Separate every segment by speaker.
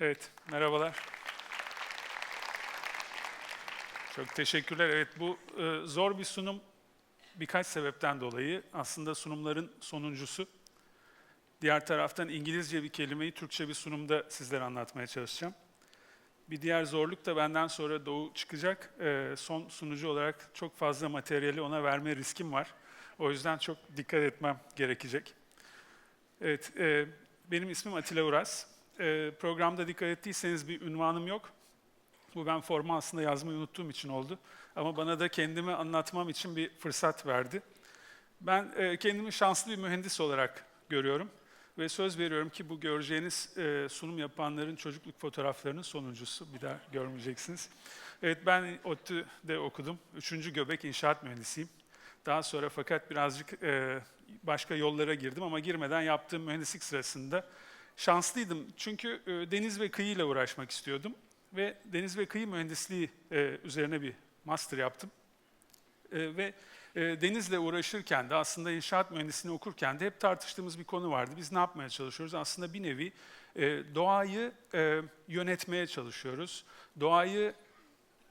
Speaker 1: Evet, merhabalar. Çok teşekkürler. Evet, bu e, zor bir sunum birkaç sebepten dolayı. Aslında sunumların sonuncusu. Diğer taraftan İngilizce bir kelimeyi Türkçe bir sunumda sizlere anlatmaya çalışacağım. Bir diğer zorluk da benden sonra Doğu çıkacak. E, son sunucu olarak çok fazla materyali ona verme riskim var. O yüzden çok dikkat etmem gerekecek. Evet, e, benim ismim Atilla Uras. E, programda dikkat ettiyseniz bir ünvanım yok. Bu ben forma aslında yazmayı unuttuğum için oldu. Ama bana da kendimi anlatmam için bir fırsat verdi. Ben e, kendimi şanslı bir mühendis olarak görüyorum. Ve söz veriyorum ki bu göreceğiniz e, sunum yapanların çocukluk fotoğraflarının sonuncusu. Bir daha görmeyeceksiniz. Evet ben ODTÜ'de okudum. Üçüncü göbek inşaat mühendisiyim. Daha sonra fakat birazcık e, başka yollara girdim ama girmeden yaptığım mühendislik sırasında şanslıydım. Çünkü e, deniz ve kıyıyla uğraşmak istiyordum ve deniz ve kıyı mühendisliği e, üzerine bir master yaptım. E, ve denizle uğraşırken de aslında inşaat mühendisliğini okurken de hep tartıştığımız bir konu vardı. Biz ne yapmaya çalışıyoruz? Aslında bir nevi doğayı yönetmeye çalışıyoruz. Doğayı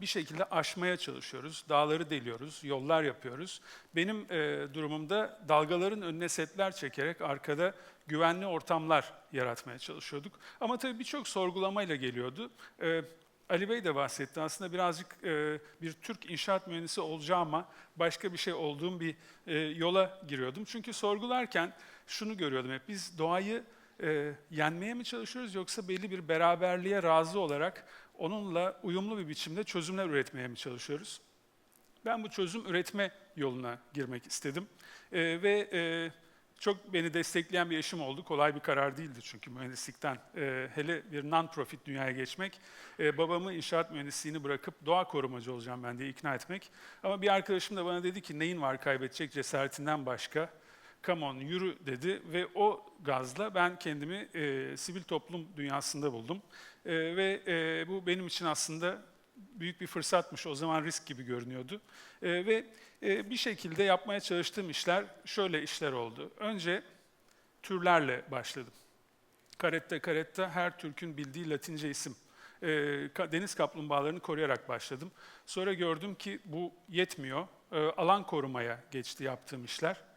Speaker 1: bir şekilde aşmaya çalışıyoruz. Dağları deliyoruz, yollar yapıyoruz. Benim e, durumumda dalgaların önüne setler çekerek arkada güvenli ortamlar yaratmaya çalışıyorduk. Ama tabii birçok sorgulamayla geliyordu. E, Ali Bey de bahsetti. Aslında birazcık e, bir Türk inşaat mühendisi olacağıma başka bir şey olduğum bir e, yola giriyordum. Çünkü sorgularken şunu görüyordum hep. Biz doğayı e, yenmeye mi çalışıyoruz yoksa belli bir beraberliğe razı olarak onunla uyumlu bir biçimde çözümler üretmeye mi çalışıyoruz? Ben bu çözüm üretme yoluna girmek istedim. E, ve e, çok beni destekleyen bir eşim oldu. Kolay bir karar değildi çünkü mühendislikten e, hele bir non-profit dünyaya geçmek. E, babamı inşaat mühendisliğini bırakıp doğa korumacı olacağım ben diye ikna etmek. Ama bir arkadaşım da bana dedi ki neyin var kaybedecek cesaretinden başka? Come on yürü dedi ve o gazla ben kendimi e, sivil toplum dünyasında buldum. E, ve e, bu benim için aslında büyük bir fırsatmış. O zaman risk gibi görünüyordu. E, ve e, bir şekilde yapmaya çalıştığım işler şöyle işler oldu. Önce türlerle başladım. Karetta karetta her Türk'ün bildiği Latince isim. E, deniz kaplumbağalarını koruyarak başladım. Sonra gördüm ki bu yetmiyor. E, alan korumaya geçti yaptığım işler.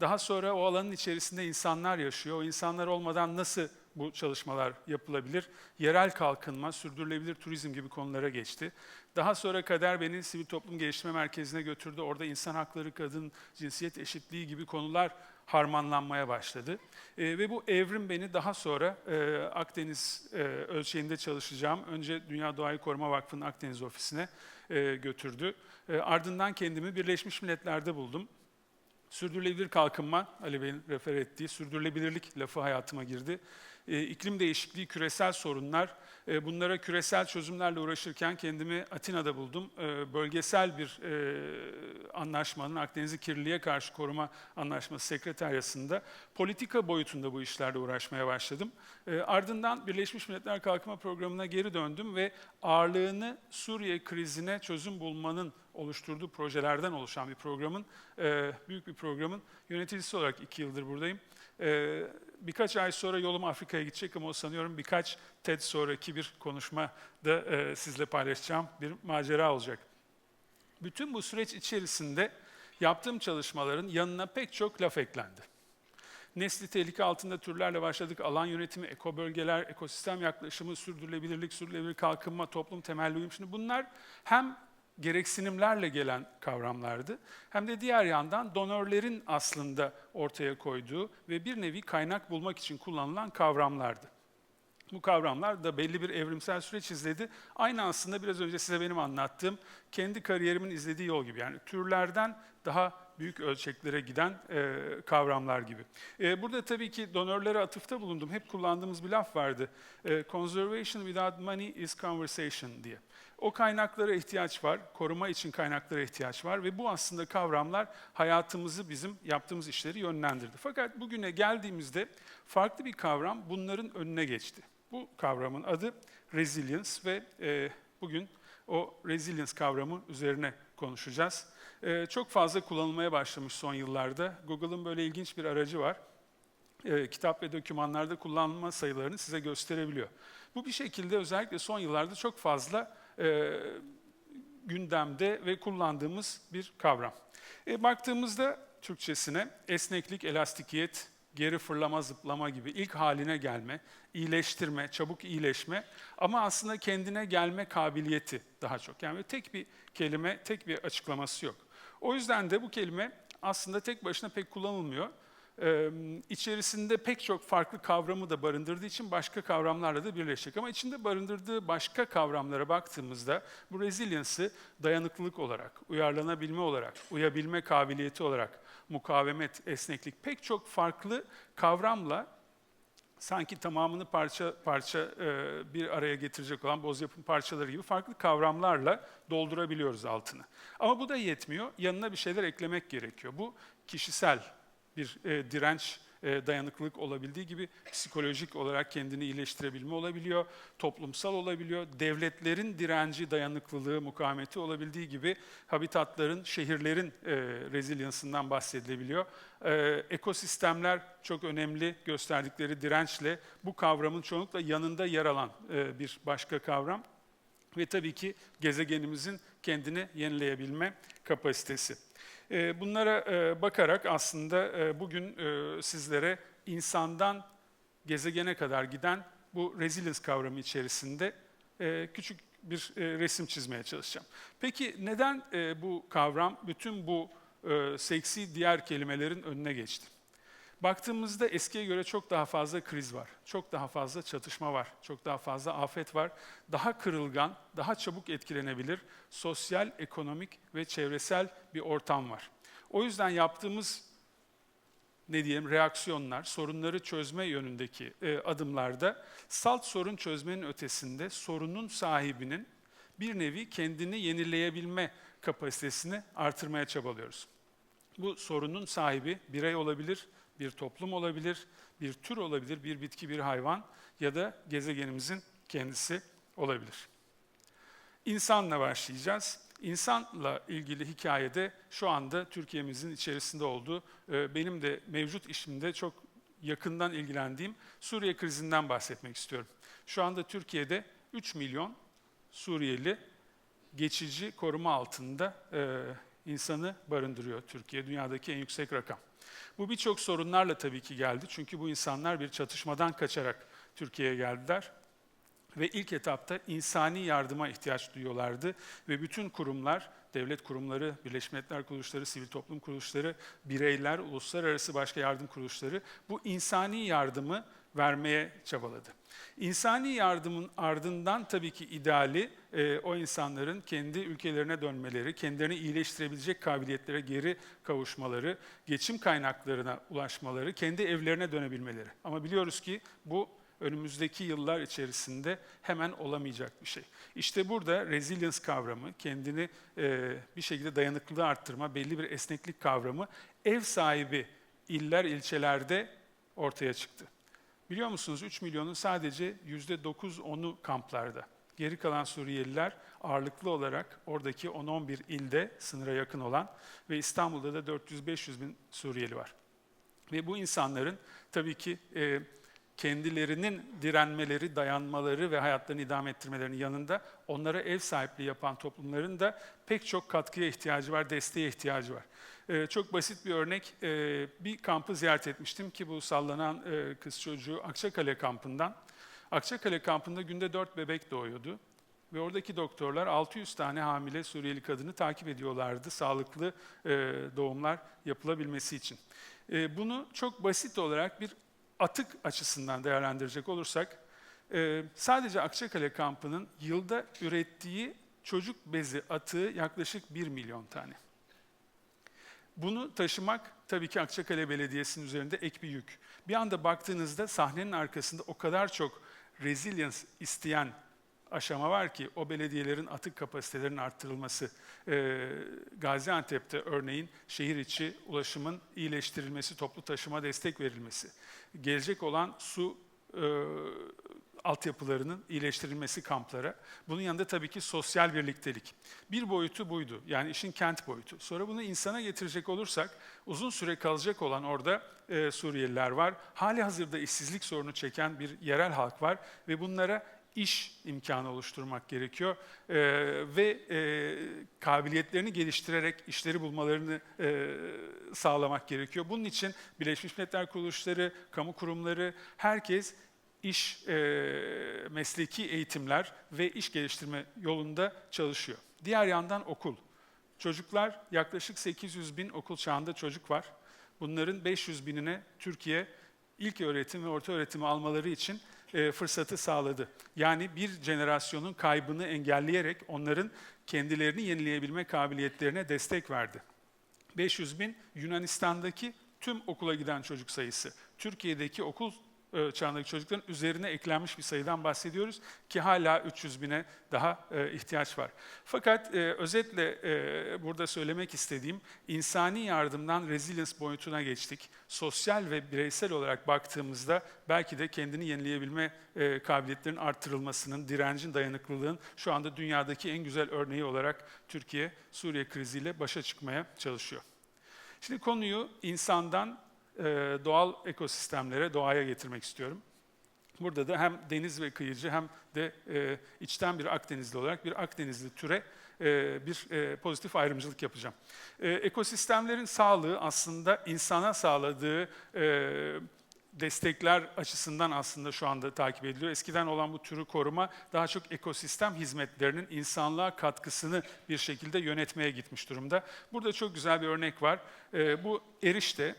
Speaker 1: Daha sonra o alanın içerisinde insanlar yaşıyor. O insanlar olmadan nasıl bu çalışmalar yapılabilir? Yerel kalkınma, sürdürülebilir turizm gibi konulara geçti. Daha sonra Kader beni Sivil Toplum Geliştirme Merkezi'ne götürdü. Orada insan hakları, kadın, cinsiyet eşitliği gibi konular harmanlanmaya başladı. E, ve bu evrim beni daha sonra e, Akdeniz e, ölçeğinde çalışacağım. Önce Dünya Doğayı Koruma Vakfı'nın Akdeniz ofisine e, götürdü. E, ardından kendimi Birleşmiş Milletler'de buldum. Sürdürülebilir kalkınma, Ali Bey'in refer ettiği sürdürülebilirlik lafı hayatıma girdi. E, iklim değişikliği, küresel sorunlar, e, bunlara küresel çözümlerle uğraşırken kendimi Atina'da buldum. E, bölgesel bir anlaşmanın, Akdeniz'i kirliliğe karşı koruma anlaşması sekreteryasında politika boyutunda bu işlerle uğraşmaya başladım. Ardından Birleşmiş Milletler Kalkınma Programı'na geri döndüm ve ağırlığını Suriye krizine çözüm bulmanın oluşturduğu projelerden oluşan bir programın, büyük bir programın yöneticisi olarak iki yıldır buradayım. E, birkaç ay sonra yolum Afrika'ya gidecek ama o sanıyorum birkaç TED sonraki bir konuşmada e, sizle paylaşacağım bir macera olacak. Bütün bu süreç içerisinde yaptığım çalışmaların yanına pek çok laf eklendi. Nesli tehlike altında türlerle başladık. Alan yönetimi, eko bölgeler, ekosistem yaklaşımı, sürdürülebilirlik, sürdürülebilir kalkınma, toplum temelli uyum. Şimdi bunlar hem gereksinimlerle gelen kavramlardı. Hem de diğer yandan donörlerin aslında ortaya koyduğu ve bir nevi kaynak bulmak için kullanılan kavramlardı. Bu kavramlar da belli bir evrimsel süreç izledi. Aynı aslında biraz önce size benim anlattığım kendi kariyerimin izlediği yol gibi. Yani türlerden daha büyük ölçeklere giden e, kavramlar gibi. E, burada tabii ki donörlere atıfta bulundum. Hep kullandığımız bir laf vardı. E, Conservation without money is conversation diye. O kaynaklara ihtiyaç var, koruma için kaynaklara ihtiyaç var ve bu aslında kavramlar hayatımızı, bizim yaptığımız işleri yönlendirdi. Fakat bugüne geldiğimizde farklı bir kavram bunların önüne geçti. Bu kavramın adı resilience ve e, bugün o resilience kavramı üzerine konuşacağız. E, çok fazla kullanılmaya başlamış son yıllarda. Google'ın böyle ilginç bir aracı var. e, kitap ve dokümanlarda kullanılma sayılarını size gösterebiliyor. Bu bir şekilde özellikle son yıllarda çok fazla e, gündemde ve kullandığımız bir kavram. E, baktığımızda Türkçesine esneklik, elastikiyet, geri fırlama, zıplama gibi ilk haline gelme, iyileştirme, çabuk iyileşme ama aslında kendine gelme kabiliyeti daha çok. Yani tek bir kelime, tek bir açıklaması yok. O yüzden de bu kelime aslında tek başına pek kullanılmıyor. Ee, içerisinde pek çok farklı kavramı da barındırdığı için başka kavramlarla da birleşecek. Ama içinde barındırdığı başka kavramlara baktığımızda bu resilience'ı dayanıklılık olarak, uyarlanabilme olarak, uyabilme kabiliyeti olarak, mukavemet, esneklik pek çok farklı kavramla sanki tamamını parça parça e, bir araya getirecek olan boz yapım parçaları gibi farklı kavramlarla doldurabiliyoruz altını. Ama bu da yetmiyor. Yanına bir şeyler eklemek gerekiyor. Bu kişisel bir e, direnç, dayanıklılık olabildiği gibi psikolojik olarak kendini iyileştirebilme olabiliyor, toplumsal olabiliyor, devletlerin direnci, dayanıklılığı, mukavemeti olabildiği gibi habitatların, şehirlerin e, resilience'ından bahsedilebiliyor. E, ekosistemler çok önemli gösterdikleri dirençle bu kavramın çoğunlukla yanında yer alan e, bir başka kavram. Ve tabii ki gezegenimizin kendini yenileyebilme kapasitesi. E, bunlara e, bakarak aslında e, bugün sizlere insandan gezegene kadar giden bu resilience kavramı içerisinde küçük bir resim çizmeye çalışacağım. Peki neden bu kavram bütün bu seksi diğer kelimelerin önüne geçti? Baktığımızda eskiye göre çok daha fazla kriz var, çok daha fazla çatışma var, çok daha fazla afet var. Daha kırılgan, daha çabuk etkilenebilir sosyal, ekonomik ve çevresel bir ortam var. O yüzden yaptığımız ne diyelim reaksiyonlar, sorunları çözme yönündeki e, adımlarda salt sorun çözmenin ötesinde sorunun sahibinin bir nevi kendini yenileyebilme kapasitesini artırmaya çabalıyoruz. Bu sorunun sahibi birey olabilir, bir toplum olabilir, bir tür olabilir, bir bitki, bir hayvan ya da gezegenimizin kendisi olabilir. İnsanla başlayacağız. İnsanla ilgili hikayede şu anda Türkiye'mizin içerisinde olduğu, e, benim de mevcut işimde çok yakından ilgilendiğim Suriye krizinden bahsetmek istiyorum. Şu anda Türkiye'de 3 milyon Suriyeli geçici koruma altında e, insanı barındırıyor Türkiye. Dünyadaki en yüksek rakam. Bu birçok sorunlarla tabii ki geldi. Çünkü bu insanlar bir çatışmadan kaçarak Türkiye'ye geldiler. Ve ilk etapta insani yardıma ihtiyaç duyuyorlardı. Ve bütün kurumlar, devlet kurumları, Birleşmiş Milletler kuruluşları, sivil toplum kuruluşları, bireyler, uluslararası başka yardım kuruluşları bu insani yardımı vermeye çabaladı. İnsani yardımın ardından tabii ki ideali e, o insanların kendi ülkelerine dönmeleri, kendilerini iyileştirebilecek kabiliyetlere geri kavuşmaları, geçim kaynaklarına ulaşmaları, kendi evlerine dönebilmeleri. Ama biliyoruz ki bu önümüzdeki yıllar içerisinde hemen olamayacak bir şey. İşte burada resilience kavramı, kendini e, bir şekilde dayanıklılığı arttırma, belli bir esneklik kavramı ev sahibi iller, ilçelerde ortaya çıktı. Biliyor musunuz 3 milyonun sadece %9-10'u kamplarda. Geri kalan Suriyeliler ağırlıklı olarak oradaki 10-11 ilde sınıra yakın olan ve İstanbul'da da 400-500 bin Suriyeli var. Ve bu insanların tabii ki e, kendilerinin direnmeleri, dayanmaları ve hayatlarını idame ettirmelerinin yanında onlara ev sahipliği yapan toplumların da pek çok katkıya ihtiyacı var, desteğe ihtiyacı var. Ee, çok basit bir örnek, ee, bir kampı ziyaret etmiştim ki bu sallanan e, kız çocuğu Akçakale kampından. Akçakale kampında günde dört bebek doğuyordu. Ve oradaki doktorlar 600 tane hamile Suriyeli kadını takip ediyorlardı sağlıklı e, doğumlar yapılabilmesi için. E, bunu çok basit olarak bir atık açısından değerlendirecek olursak, e, sadece Akçakale kampının yılda ürettiği çocuk bezi atığı yaklaşık 1 milyon tane. Bunu taşımak tabii ki Akçakale Belediyesi'nin üzerinde ek bir yük. Bir anda baktığınızda sahnenin arkasında o kadar çok resilience isteyen aşama var ki o belediyelerin atık kapasitelerinin arttırılması, e, Gaziantep'te örneğin şehir içi ulaşımın iyileştirilmesi, toplu taşıma destek verilmesi, gelecek olan su e, altyapılarının iyileştirilmesi kamplara. Bunun yanında tabii ki sosyal birliktelik. Bir boyutu buydu. Yani işin kent boyutu. Sonra bunu insana getirecek olursak uzun süre kalacak olan orada e, Suriyeliler var. Hali hazırda işsizlik sorunu çeken bir yerel halk var ve bunlara iş imkanı oluşturmak gerekiyor ee, ve e, kabiliyetlerini geliştirerek işleri bulmalarını e, sağlamak gerekiyor. Bunun için Birleşmiş Milletler kuruluşları, kamu kurumları, herkes iş e, mesleki eğitimler ve iş geliştirme yolunda çalışıyor. Diğer yandan okul. Çocuklar yaklaşık 800 bin okul çağında çocuk var. Bunların 500 binine Türkiye ilk öğretim ve orta öğretimi almaları için e, fırsatı sağladı. Yani bir jenerasyonun kaybını engelleyerek onların kendilerini yenileyebilme kabiliyetlerine destek verdi. 500 bin Yunanistan'daki tüm okula giden çocuk sayısı. Türkiye'deki okul çağındaki çocukların üzerine eklenmiş bir sayıdan bahsediyoruz ki hala 300 bine daha e, ihtiyaç var. Fakat e, özetle e, burada söylemek istediğim insani yardımdan resilience boyutuna geçtik. Sosyal ve bireysel olarak baktığımızda belki de kendini yenileyebilme e, kabiliyetlerin arttırılmasının, direncin, dayanıklılığın şu anda dünyadaki en güzel örneği olarak Türkiye Suriye kriziyle başa çıkmaya çalışıyor. Şimdi konuyu insandan e, doğal ekosistemlere, doğaya getirmek istiyorum. Burada da hem deniz ve kıyıcı hem de e, içten bir Akdenizli olarak bir Akdenizli türe e, bir e, pozitif ayrımcılık yapacağım. E, ekosistemlerin sağlığı aslında insana sağladığı e, destekler açısından aslında şu anda takip ediliyor. Eskiden olan bu türü koruma daha çok ekosistem hizmetlerinin insanlığa katkısını bir şekilde yönetmeye gitmiş durumda. Burada çok güzel bir örnek var. E, bu erişte,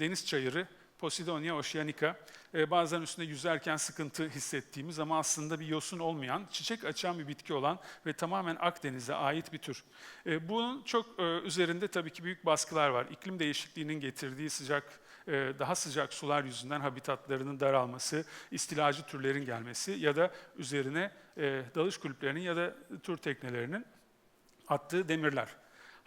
Speaker 1: deniz çayırı, Posidonia oceanica, e, bazen üstünde yüzerken sıkıntı hissettiğimiz ama aslında bir yosun olmayan, çiçek açan bir bitki olan ve tamamen Akdeniz'e ait bir tür. E, bunun çok e, üzerinde tabii ki büyük baskılar var. İklim değişikliğinin getirdiği sıcak, e, daha sıcak sular yüzünden habitatlarının daralması, istilacı türlerin gelmesi ya da üzerine e, dalış kulüplerinin ya da tur teknelerinin attığı demirler.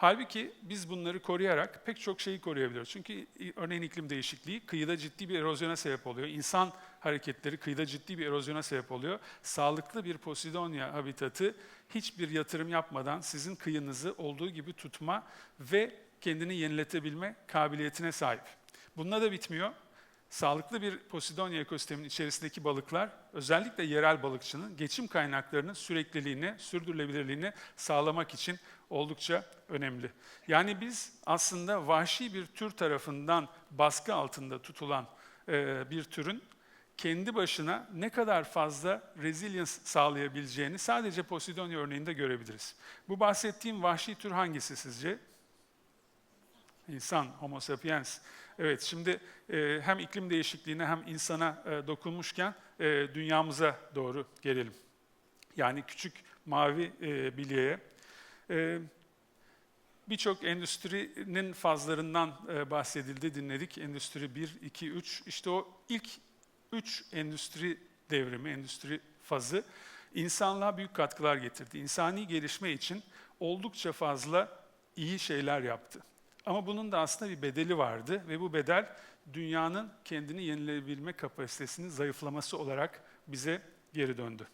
Speaker 1: Halbuki biz bunları koruyarak pek çok şeyi koruyabiliyoruz. Çünkü örneğin iklim değişikliği kıyıda ciddi bir erozyona sebep oluyor. İnsan hareketleri kıyıda ciddi bir erozyona sebep oluyor. Sağlıklı bir Posidonia habitatı hiçbir yatırım yapmadan sizin kıyınızı olduğu gibi tutma ve kendini yeniletebilme kabiliyetine sahip. Bununla da bitmiyor. Sağlıklı bir Posidonia ekosistemin içerisindeki balıklar özellikle yerel balıkçının geçim kaynaklarının sürekliliğini, sürdürülebilirliğini sağlamak için oldukça önemli. Yani biz aslında vahşi bir tür tarafından baskı altında tutulan e, bir türün kendi başına ne kadar fazla resilience sağlayabileceğini sadece Posidonia örneğinde görebiliriz. Bu bahsettiğim vahşi tür hangisi sizce? İnsan, Homo sapiens. Evet, şimdi e, hem iklim değişikliğine hem insana e, dokunmuşken e, dünyamıza doğru gelelim. Yani küçük mavi e, bilyeye. E, Birçok endüstrinin fazlarından e, bahsedildi, dinledik. Endüstri 1, 2, 3. İşte o ilk 3 endüstri devrimi, endüstri fazı insanlığa büyük katkılar getirdi. İnsani gelişme için oldukça fazla iyi şeyler yaptı. Ama bunun da aslında bir bedeli vardı ve bu bedel dünyanın kendini yenilebilme kapasitesinin zayıflaması olarak bize geri döndü.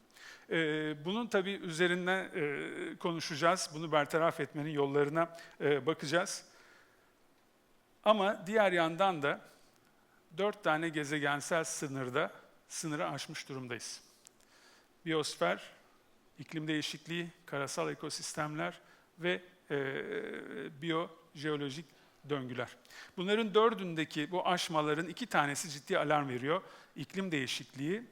Speaker 1: Ee, bunun tabii üzerinden e, konuşacağız, bunu bertaraf etmenin yollarına e, bakacağız. Ama diğer yandan da dört tane gezegensel sınırda sınırı aşmış durumdayız. Biyosfer, iklim değişikliği, karasal ekosistemler ve e, biyojeolojik döngüler. Bunların dördündeki bu aşmaların iki tanesi ciddi alarm veriyor. İklim değişikliği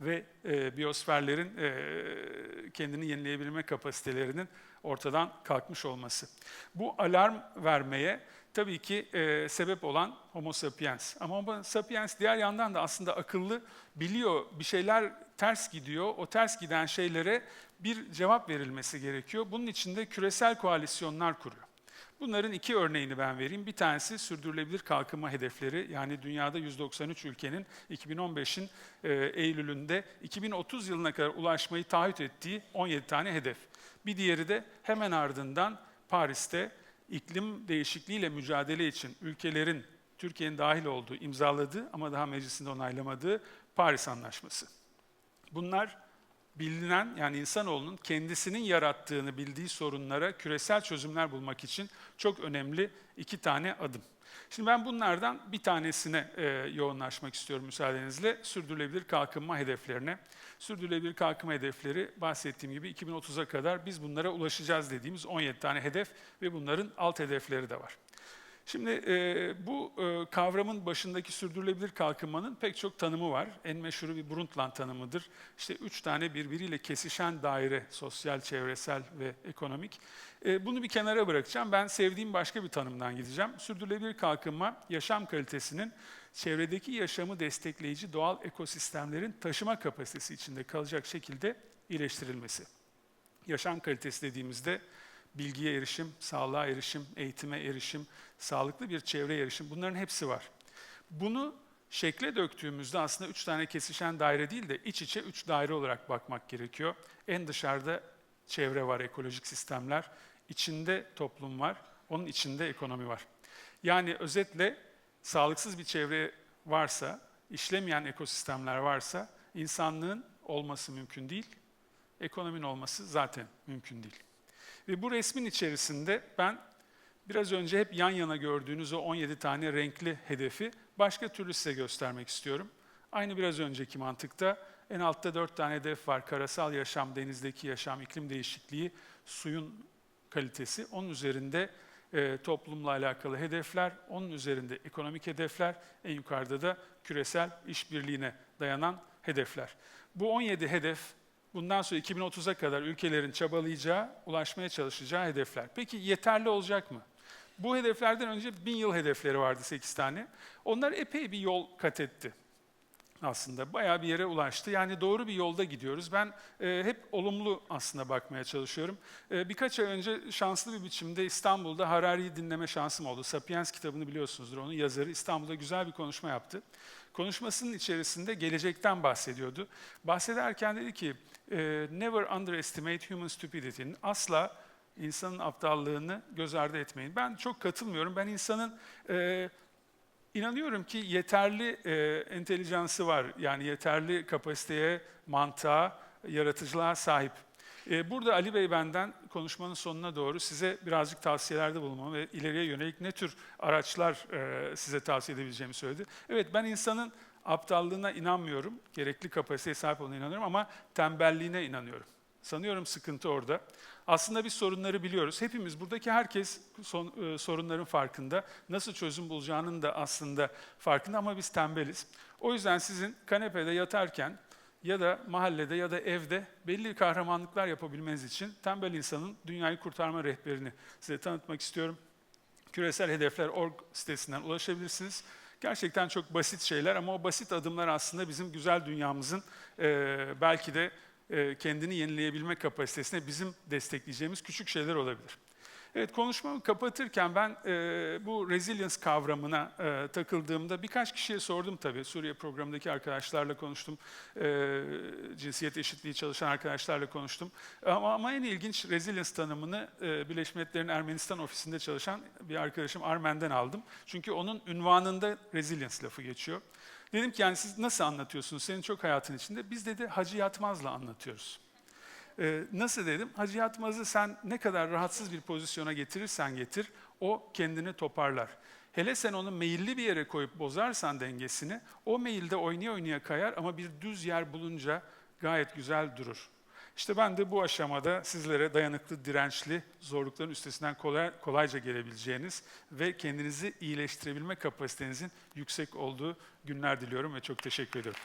Speaker 1: ve e, biyosferlerin e, kendini yenileyebilme kapasitelerinin ortadan kalkmış olması. Bu alarm vermeye tabii ki e, sebep olan Homo sapiens. Ama Homo sapiens diğer yandan da aslında akıllı, biliyor bir şeyler ters gidiyor. O ters giden şeylere bir cevap verilmesi gerekiyor. Bunun için de küresel koalisyonlar kuruyor. Bunların iki örneğini ben vereyim. Bir tanesi sürdürülebilir kalkınma hedefleri. Yani dünyada 193 ülkenin 2015'in e, Eylül'ünde 2030 yılına kadar ulaşmayı taahhüt ettiği 17 tane hedef. Bir diğeri de hemen ardından Paris'te iklim değişikliğiyle mücadele için ülkelerin Türkiye'nin dahil olduğu, imzaladığı ama daha meclisinde onaylamadığı Paris Anlaşması. Bunlar bilinen yani insanoğlunun kendisinin yarattığını bildiği sorunlara küresel çözümler bulmak için çok önemli iki tane adım. Şimdi ben bunlardan bir tanesine e, yoğunlaşmak istiyorum müsaadenizle. Sürdürülebilir kalkınma hedeflerine. Sürdürülebilir kalkınma hedefleri bahsettiğim gibi 2030'a kadar biz bunlara ulaşacağız dediğimiz 17 tane hedef ve bunların alt hedefleri de var. Şimdi e, bu e, kavramın başındaki sürdürülebilir kalkınmanın pek çok tanımı var. En meşhuru bir Brundtland tanımıdır. İşte üç tane birbiriyle kesişen daire, sosyal, çevresel ve ekonomik. E, bunu bir kenara bırakacağım. Ben sevdiğim başka bir tanımdan gideceğim. Sürdürülebilir kalkınma, yaşam kalitesinin çevredeki yaşamı destekleyici doğal ekosistemlerin taşıma kapasitesi içinde kalacak şekilde iyileştirilmesi. Yaşam kalitesi dediğimizde bilgiye erişim, sağlığa erişim, eğitime erişim, sağlıklı bir çevre erişim bunların hepsi var. Bunu şekle döktüğümüzde aslında üç tane kesişen daire değil de iç içe üç daire olarak bakmak gerekiyor. En dışarıda çevre var, ekolojik sistemler. içinde toplum var, onun içinde ekonomi var. Yani özetle sağlıksız bir çevre varsa, işlemeyen ekosistemler varsa insanlığın olması mümkün değil, ekonominin olması zaten mümkün değil. Ve bu resmin içerisinde ben biraz önce hep yan yana gördüğünüz o 17 tane renkli hedefi başka türlü size göstermek istiyorum. Aynı biraz önceki mantıkta en altta 4 tane hedef var. Karasal yaşam, denizdeki yaşam, iklim değişikliği, suyun kalitesi. Onun üzerinde e, toplumla alakalı hedefler, onun üzerinde ekonomik hedefler, en yukarıda da küresel işbirliğine dayanan hedefler. Bu 17 hedef bundan sonra 2030'a kadar ülkelerin çabalayacağı, ulaşmaya çalışacağı hedefler. Peki yeterli olacak mı? Bu hedeflerden önce bin yıl hedefleri vardı 8 tane. Onlar epey bir yol kat etti aslında. Bayağı bir yere ulaştı. Yani doğru bir yolda gidiyoruz. Ben e, hep olumlu aslında bakmaya çalışıyorum. E, birkaç ay önce şanslı bir biçimde İstanbul'da Harari'yi dinleme şansım oldu. Sapiens kitabını biliyorsunuzdur. Onun yazarı İstanbul'da güzel bir konuşma yaptı. Konuşmasının içerisinde gelecekten bahsediyordu. Bahsederken dedi ki, e, never underestimate human stupidity. Asla insanın aptallığını göz ardı etmeyin. Ben çok katılmıyorum. Ben insanın e, inanıyorum ki yeterli e, entelijansı var. Yani yeterli kapasiteye, mantığa, yaratıcılığa sahip. E, burada Ali Bey benden konuşmanın sonuna doğru size birazcık tavsiyelerde bulunmamı ve ileriye yönelik ne tür araçlar e, size tavsiye edebileceğimi söyledi. Evet ben insanın aptallığına inanmıyorum. Gerekli kapasiteye sahip olduğuna inanıyorum ama tembelliğine inanıyorum. Sanıyorum sıkıntı orada. Aslında biz sorunları biliyoruz. Hepimiz, buradaki herkes son, e, sorunların farkında. Nasıl çözüm bulacağının da aslında farkında ama biz tembeliz. O yüzden sizin kanepede yatarken ya da mahallede ya da evde belli kahramanlıklar yapabilmeniz için tembel insanın dünyayı kurtarma rehberini size tanıtmak istiyorum. Küresel Hedefler Org sitesinden ulaşabilirsiniz. Gerçekten çok basit şeyler ama o basit adımlar aslında bizim güzel dünyamızın e, belki de e, kendini yenileyebilme kapasitesine bizim destekleyeceğimiz küçük şeyler olabilir. Evet konuşmamı kapatırken ben e, bu resilience kavramına e, takıldığımda birkaç kişiye sordum tabii. Suriye programındaki arkadaşlarla konuştum. E, cinsiyet eşitliği çalışan arkadaşlarla konuştum. Ama, ama en ilginç resilience tanımını e, Birleşmiş Milletler'in Ermenistan ofisinde çalışan bir arkadaşım Armen'den aldım. Çünkü onun ünvanında resilience lafı geçiyor. Dedim ki yani siz nasıl anlatıyorsunuz? Senin çok hayatın içinde. Biz dedi Hacı Yatmaz'la anlatıyoruz. Ee, nasıl dedim? Hacı Yatmaz'ı sen ne kadar rahatsız bir pozisyona getirirsen getir, o kendini toparlar. Hele sen onu meyilli bir yere koyup bozarsan dengesini, o meyilde oynaya oynaya kayar ama bir düz yer bulunca gayet güzel durur. İşte ben de bu aşamada sizlere dayanıklı, dirençli, zorlukların üstesinden kolay, kolayca gelebileceğiniz ve kendinizi iyileştirebilme kapasitenizin yüksek olduğu günler diliyorum ve çok teşekkür ediyorum.